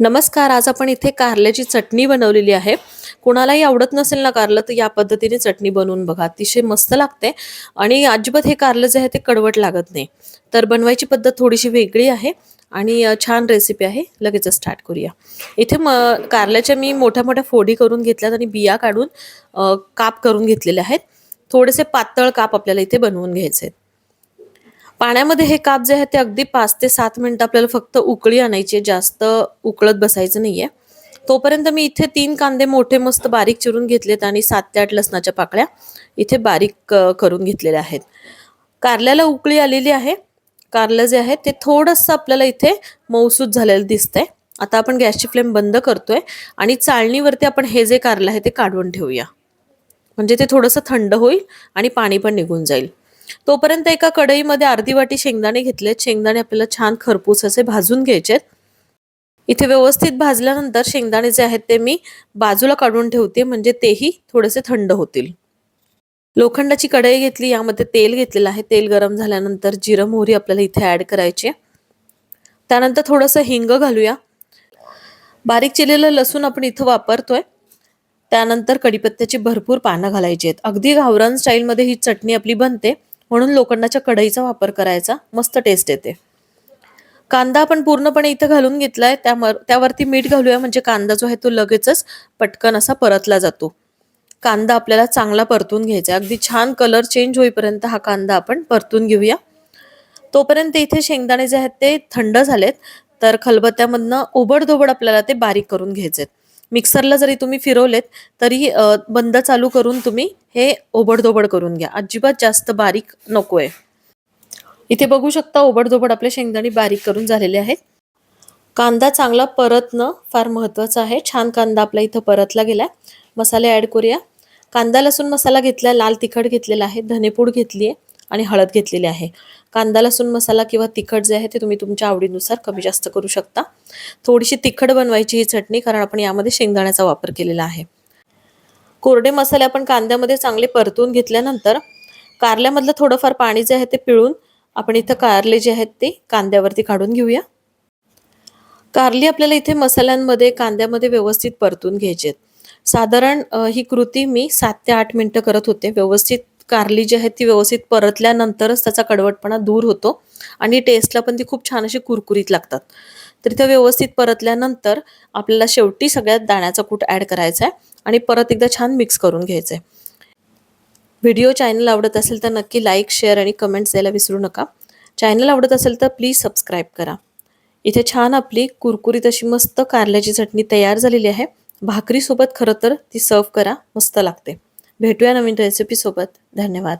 नमस्कार आज आपण इथे कारल्याची चटणी बनवलेली आहे. कोणालाही आवडत नसेल ना कारलं तर या पद्धतीने चटणी बनवून बघा. अतिशय मस्त लागते आणि अजिबात हे कारलं जे आहे ते कडवट लागत नाही. तर बनवायची पद्धत थोडीशी वेगळी आहे आणि छान रेसिपी आहे. लगेच स्टार्ट करूया. इथे म कारल्याच्या मी मोठ्या मोठ्या फोडी करून घेतल्यात आणि बिया काढून काप करून घेतलेल्या आहेत. थोडेसे पातळ काप आपल्याला इथे बनवून घ्यायचे आहेत. पाण्यामध्ये हे काप जे आहे ते अगदी पाच ते सात मिनिटं आपल्याला फक्त उकळी आणायची आहे. जास्त उकळत बसायचं नाहीये. तोपर्यंत मी इथे तीन कांदे मोठे मस्त बारीक चिरून घेतलेत आणि सात ते आठ लसणाच्या पाकळ्या इथे बारीक करून घेतलेल्या आहेत. कारल्याला उकळी आलेली आहे. कारलं जे आहे ते थोडंसं आपल्याला इथे मौसूद झालेलं दिसतंय. आता आपण गॅसची फ्लेम बंद करतोय आणि चाळणीवरती आपण हे जे कारलं आहे ते काढून ठेवूया. म्हणजे ते थोडंसं थंड होईल आणि पाणी पण निघून जाईल. तोपर्यंत एका कढईमध्ये अर्धी वाटी शेंगदाणे घेतलेत शेंगदाणे आपल्याला छान खरपूस असे भाजून घ्यायचेत इथे व्यवस्थित भाजल्यानंतर शेंगदाणे जे आहेत ते मी बाजूला काढून ठेवते. म्हणजे तेही थोडेसे थंड होतील. लोखंडाची कढई घेतली. यामध्ये तेल घेतलेलं आहे. तेल गरम झाल्यानंतर जिरं मोहरी आपल्याला इथे ऍड करायची त्यानंतर थोडंसं हिंग घालूया. बारीक चिरलेलं लसूण आपण इथं वापरतोय. त्यानंतर कढीपत्त्याची भरपूर पानं घालायची आहेत. अगदी गावरान स्टाईलमध्ये ही चटणी आपली बनते. म्हणून लोखंडाच्या कढईचा वापर करायचा. मस्त टेस्ट येते. कांदा आपण पूर्णपणे इथं घालून घेतलाय. त्यावर त्यावरती मीठ घालूया. म्हणजे कांदा जो आहे तो लगेचच पटकन असा परतला जातो. कांदा आपल्याला चांगला परतून घ्यायचा आहे. अगदी छान कलर चेंज होईपर्यंत हा कांदा आपण परतून घेऊया. तोपर्यंत इथे शेंगदाणे जे आहेत ते थंड झालेत. तर खलबत्त्यामधनं ओबडधोबड आपल्याला ते बारीक करून घ्यायचे मिक्सरला जरी तुम्ही फिरवलेत तरी बंद चालू करून तुम्ही हे ओबडधोबड करून घ्या. अजिबात जास्त बारीक नकोय. इथे बघू शकता ओबडधोबड आपले शेंगदाणे बारीक करून झालेले आहेत. कांदा चांगला परतणं फार महत्वाचं आहे. छान कांदा आपला इथं परतला गेलाय. मसाले ऍड करूया. कांदा लसूण मसाला घेतला लाल तिखट घेतलेला आहे धनेपूड घेतली आहे आणि हळद घेतलेली आहे. कांदा लसूण मसाला किंवा तिखट जे आहे ते तुम्ही तुमच्या आवडीनुसार कमी जास्त करू शकता. थोडीशी तिखट बनवायची ही चटणी कारण आपण यामध्ये शेंगदाण्याचा वापर केलेला आहे. कोरडे मसाले आपण कांद्यामध्ये चांगले परतून घेतल्यानंतर कारल्यामधलं थोडंफार पाणी जे आहे ते पिळून आपण इथं कारले जे आहेत ते कांद्यावरती काढून घेऊया. कारली आपल्याला इथे मसाल्यांमध्ये कांद्यामध्ये व्यवस्थित परतून घ्यायचे आहेत. साधारण ही कृती मी सात ते आठ मिनटं करत होते. व्यवस्थित कारली जी आहे ती व्यवस्थित परतल्यानंतरच त्याचा कडवटपणा दूर होतो आणि टेस्टला पण ती खूप छान अशी कुरकुरीत लागतात. तर इथं व्यवस्थित परतल्यानंतर आपल्याला शेवटी सगळ्यात दाण्याचा कूट ॲड करायचा आहे आणि परत एकदा छान मिक्स करून घ्यायचं आहे व्हिडिओ चॅनल आवडत असेल तर नक्की लाईक शेअर आणि कमेंट्स द्यायला विसरू नका. चॅनल आवडत असेल तर प्लीज सबस्क्राईब करा. इथे छान आपली कुरकुरीत अशी मस्त कारल्याची चटणी तयार झालेली आहे. भाकरीसोबत खरं तर ती सर्व करा मस्त लागते. भेटूया नवीन रेसिपीसोबत धन्यवाद.